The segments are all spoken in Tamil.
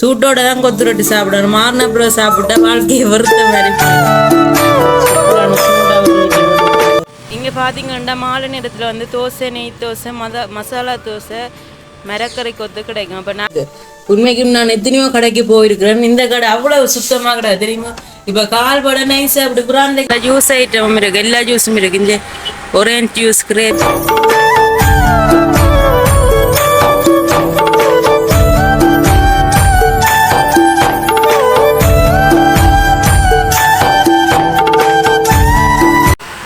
சூட்டோட தான் கொத்து ரொட்டி சாப்பிடணும். மாறின அப்புறம் சாப்பிட்டா வாழ்க்கையை வருத்த மாதிரி இங்கே பார்த்தீங்கன்னா மாலை நேரத்தில் வந்து தோசை நெய் தோசை மத மசாலா தோசை மரக்கரை கொத்து கிடைக்கும். அப்போ நான் உண்மைக்கும் நான் எத்தனையோ கடைக்கு போயிருக்கிறேன். இந்த கடை அவ்வளவு சுத்தமாக கிடையாது தெரியுமா? இப்போ கால் பட நைஸ் அப்படி பிராண்டில் ஜூஸ் ஐட்டமும் இருக்குது எல்லா ஜூஸும் இருக்குது இந்த ஒரேஞ்ச் ஜூஸ் கிரேப்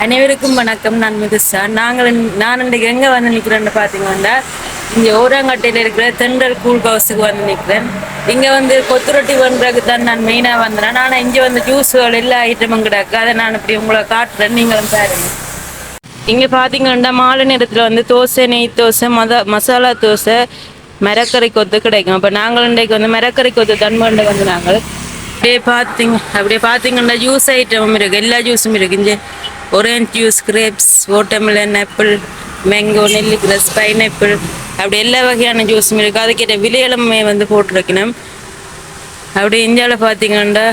அனைவருக்கும் வணக்கம். நான் மிகுசா. நாங்கள் நான் இன்றைக்கு எங்கே வந்து நிற்கிறேன்னு பார்த்தீங்கன்னா இங்கே ஓரங்கட்டையில் இருக்கிற தென்றல் கூல் ஹவுஸுக்கு வந்து நிற்கிறேன். இங்கே வந்து கொத்து ரொட்டி பண்ணுறதுக்கு தான் நான் மெயினாக வந்தேன். ஆனால் இங்கே வந்து ஜூஸுகள் எல்லா ஐட்டமும் கிடக்கு. அதை நான் இப்படி உங்களை காட்டுறேன். நீங்களும் பாருங்கள் இங்கே பார்த்தீங்கன்னா மாலை நேரத்தில் வந்து தோசை நெய் தோசை மத மசாலா தோசை மரக்கறி கொத்து கிடைக்கும். அப்போ நாங்கள் இன்றைக்கு வந்து மரக்கறி கொத்து தன்மண்டை வந்து நாங்கள். அப்படியே பார்த்தீங்க அப்படியே பார்த்தீங்கன்னா ஜூஸ் ஐட்டமும் இருக்குது எல்லா ஜூஸும் இருக்குது இங்கே orange juice grapes watermelon apple mango நெல்லிக்கிரஸ் pineapple அப்படி எல்லா வகையான ஜூஸும் இருக்குது அதுக்கேற்ற விலையிலமே வந்து போட்டிருக்கணும். அப்படி இந்தியாவில் பார்த்தீங்கன்னா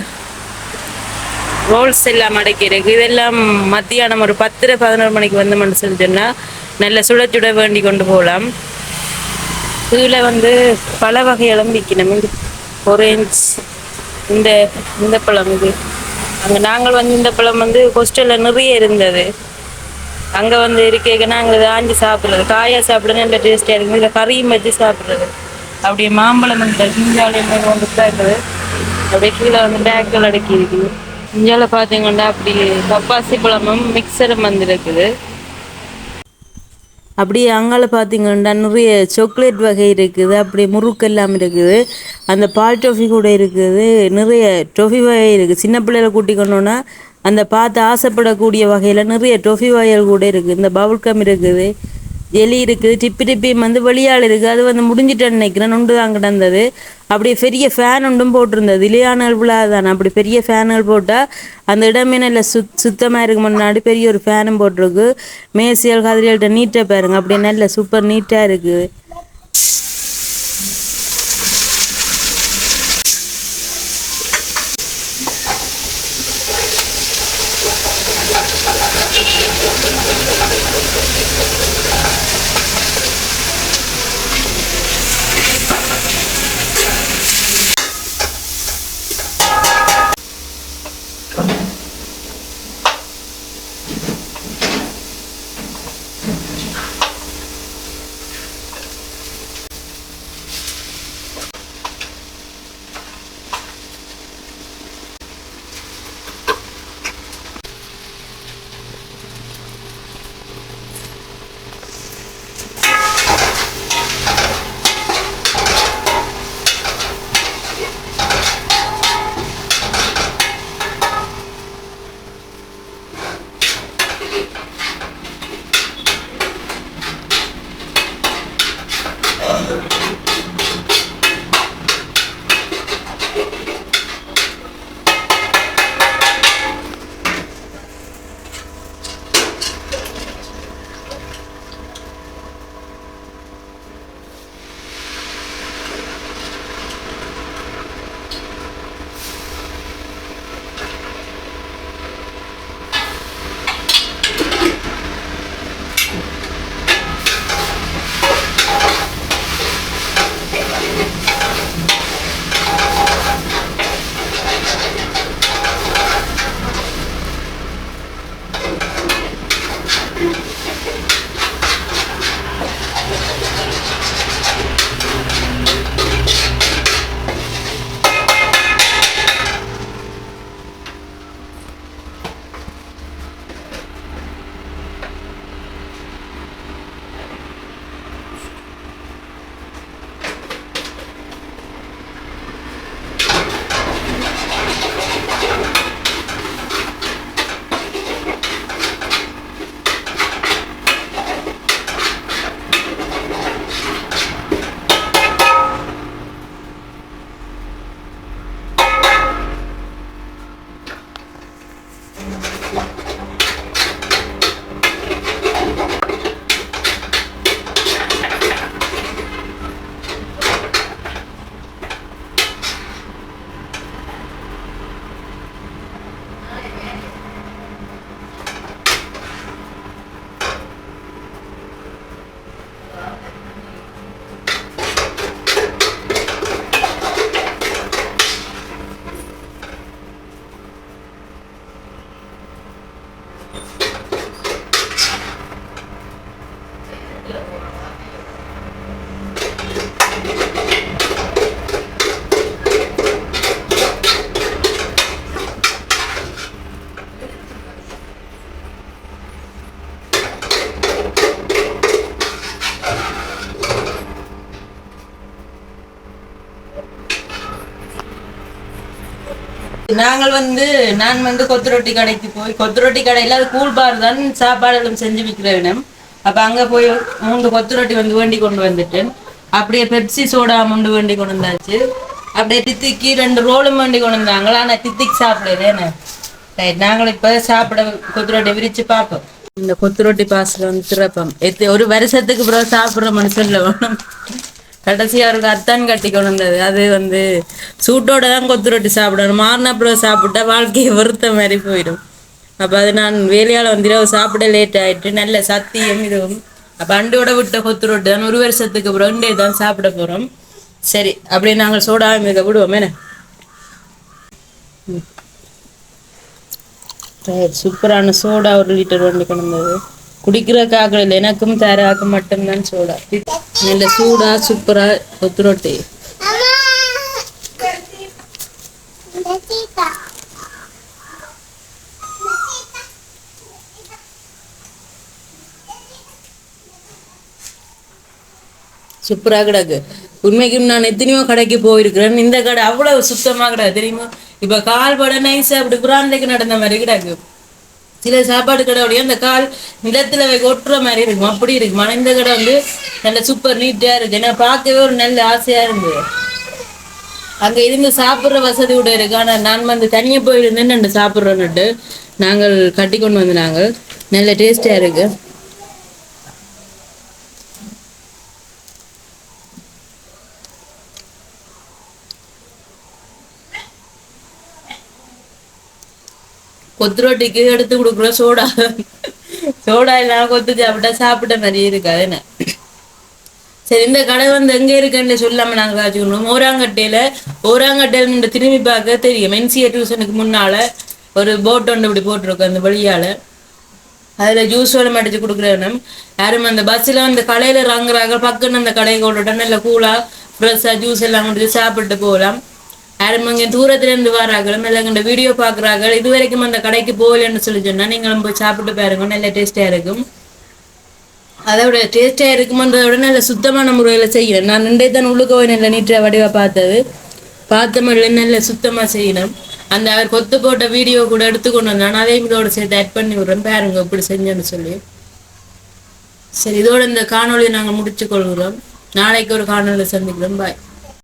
ரோல்ஸ் எல்லாம் அடைக்கிறது இதெல்லாம் மத்தியானம் ஒரு பத்தரை பதினோரு மணிக்கு வந்து மட்டும் சொன்னால் நல்ல சுட சுட வேண்டி கொண்டு போகலாம் இதில் வந்து பல வகையிலும் விற்கணும். ஒரேஞ்ச் இந்த இந்த பழம் இது. அங்கே நாங்கள் வந்து இந்த பழம் வந்து ஹோஸ்டலில் நிறைய இருந்தது. அங்கே வந்து இருக்க நாங்கள் ஆஞ்சி சாப்பிட்றது. காயாக சாப்பிட நல்ல டேஸ்டியாக இருக்குது இதில் கறியும் வச்சு சாப்பிட்றது. அப்படியே மாம்பழம் இந்த கிஞ்சாலையும் கொண்டு இருக்குது. அப்படியே கீழே வந்து பேக்கில் அடக்கி இருக்குது. இஞ்சால பார்த்தீங்கன்னா அப்படி பப்பாசி பழமும் மிக்சரும் வந்து இருக்குது. அப்படியே அங்கால பார்த்தீங்கன்னா நிறைய சாக்லேட் வகை இருக்குது. அப்படியே முறுக்கெல்லாம் இருக்குது. அந்த பால் டொஃபி கூட இருக்குது. நிறைய டொஃபி வகை இருக்குது. சின்ன பிள்ளைகளை கூட்டிக்கணுன்னா அந்த பார்த்து ஆசைப்படக்கூடிய வகையில் நிறைய டொஃபி வகைகள் கூட இருக்குது. இந்த பவுல்கம் இருக்குது. எலி இருக்குது டிப்பி டிப்பி வந்து வெளியால் இருக்குது அது வந்து முடிஞ்சிட்டேன்னு நினைக்கிறேன். நொண்டு தான் கிடந்தது. அப்படியே பெரிய ஃபேன் ஒன்றும் போட்டிருந்தது. இலையானல் விழா தானே. அப்படி பெரிய ஃபேனுகள் போட்டால் அந்த இடமே நல்ல சுத் சுத்தமாக இருக்கு. முன்னாடி பெரிய ஒரு ஃபேனும் போட்டிருக்கு. மேசியல் கதிரியல்கிட்ட நீட்டாக பாருங்க. அப்படியே நல்ல சூப்பர் நீட்டாக இருக்குது நாங்கள் வந்து நான் வந்து கொத்து ரொட்டி கடைக்கு போய் கொத்து ரொட்டி கடையில் அது கூழ் பார் தான் சாப்பாடுகளும் செஞ்சு விற்கிறேன் அப்போ அங்கே போய் மூன்று கொத்து ரொட்டி வந்து வேண்டி கொண்டு வந்துட்டேன் அப்படியே பெப்சி சோடா மூண்டு வேண்டி கொண்டு வந்தாச்சு. அப்படியே தித்திக்கு ரெண்டு ரோலும் வேண்டி கொண்டு வந்தாங்களா? ஆனால் தித்திக்கு சாப்பிடல ரைட் நாங்கள் இப்போ சாப்பிட கொத்து ரொட்டி விரிச்சு பார்ப்போம். இந்த கொத்து ரொட்டி பாசில் வந்து திறப்போம் எத்து ஒரு வருஷத்துக்கு பிறகு சாப்பிட்ற மனுஷன் வேணும். கடைசி அவருக்கு அத்தான் கட்டி கொண்டு வந்தது அது வந்து சூட்டோட தான் கொத்து ரொட்டி சாப்பிடணும். மாறினப்புறம் சாப்பிட்டா வாழ்க்கையை வருத்த மாதிரி போயிடும். அப்போ அது நான் வேலையால் வந்துடும் சாப்பிட லேட் ஆயிட்டு நல்ல சத்தியம் இதுவும். அப்போ அண்டோட விட்ட கொத்து ரொட்டி தான் ஒரு வருஷத்துக்கு அப்புறம் ரெண்டே தான் சாப்பிட போகிறோம் சரி அப்படியே நாங்கள் சோடா மிக விடுவோம் என்ன? சூப்பரான சோடா ஒரு லிட்டர் வண்டி கொண்டு வந்தது. குடிக்கிற காக்கள் எனக்கும் தராக்கு மட்டும்தான் சூடா. நல்ல சூடா சூப்பரா கொத்து ரொட்டி. சூப்பரா கிடக்கு. உண்மைக்கும் நான் எத்தனையோ கடைக்கு போயிருக்கிறேன். இந்த கடை அவ்வளவு சுத்தமா கிடக்கு தெரியுமா? இப்ப கால் பட நைஸா அப்படி குரான்லைக்கு நடந்த மாதிரி கிடக்கு. சில சாப்பாடு கடை அந்த கால் நிலத்துல ஒட்டுற மாதிரி இருக்கும். அப்படி இருக்கும். இந்த கடை வந்து நல்ல சூப்பர் நீட்டா இருக்கு. ஏன்னா பார்க்கவே ஒரு நல்ல ஆசையா இருந்தது அங்க இருந்து சாப்பிடுற வசதி கூட இருக்கு. ஆனா நான் வந்து தனியா போயிருந்தேன் ரெண்டு சாப்பிட்றோன்னுட்டு நாங்கள் கட்டி கொண்டு வந்து நாங்கள். நல்ல டேஸ்டா இருக்கு. கொத்து ரொட்டிக்கு எடுத்து கொடுக்குற சோடா. சோடா இல்லாம கொத்து சாப்பிட்டா சாப்பிட்ட மாதிரி இருக்காது என்ன? சரி இந்த கடை வந்து எங்க இருக்குன்னு சொல்லாம நாங்க வச்சுக்கணும் ஓராங்கட்டையில ஓராங்கட்டையில நின்று திரும்பி பார்க்க தெரியும். என்சிஏ டியூஷனுக்கு முன்னால ஒரு போட் ஒன்று இப்படி போட்டிருக்கோம் அந்த வழியால. அதுல ஜூஸ் வேலை அடிச்சு கொடுக்குறேன் யாரும் அந்த பஸ்ல அந்த கடையில இறங்குறாங்க பக்கம் அந்த கடையை கொண்டுட்டா நல்ல கூலா ஃப்ரெஷ்ஷா ஜூஸ் எல்லாம் முடிச்சு சாப்பிட்டு போகலாம். யாரும் இங்கே தூரத்துல இருந்து வராங்களும் இல்லை இந்த வீடியோ பாக்குறாங்க இது வரைக்கும் அந்த கடைக்கு போகலன்னு சொல்லி சொன்னா நீங்களும் போய் சாப்பிட்டு பாருங்க நல்ல டேஸ்டா இருக்கும். அதோட டேஸ்டா இருக்குமன்றத விட நல்ல சுத்தமான முறையில செய்யணும். நான் நின்றே தான் உள்ளுக்க போய் நல்ல நீட்டா வடிவா பார்த்தது. பார்த்த மாதிரி நல்ல சுத்தமா செய்யணும். அந்த அவர் கொத்து போட்ட வீடியோ கூட எடுத்துக்கொண்டு வந்தான் அதையும் இதோட சேர்த்து ஆட் பண்ணி விடுறேன். பாருங்க இப்படி செஞ்சேன்னு சொல்லி. சரி இதோட இந்த காணொளியை நாங்கள் முடிச்சு கொள்கிறோம். நாளைக்கு ஒரு காணொலியை சந்திக்கிறோம். பாய்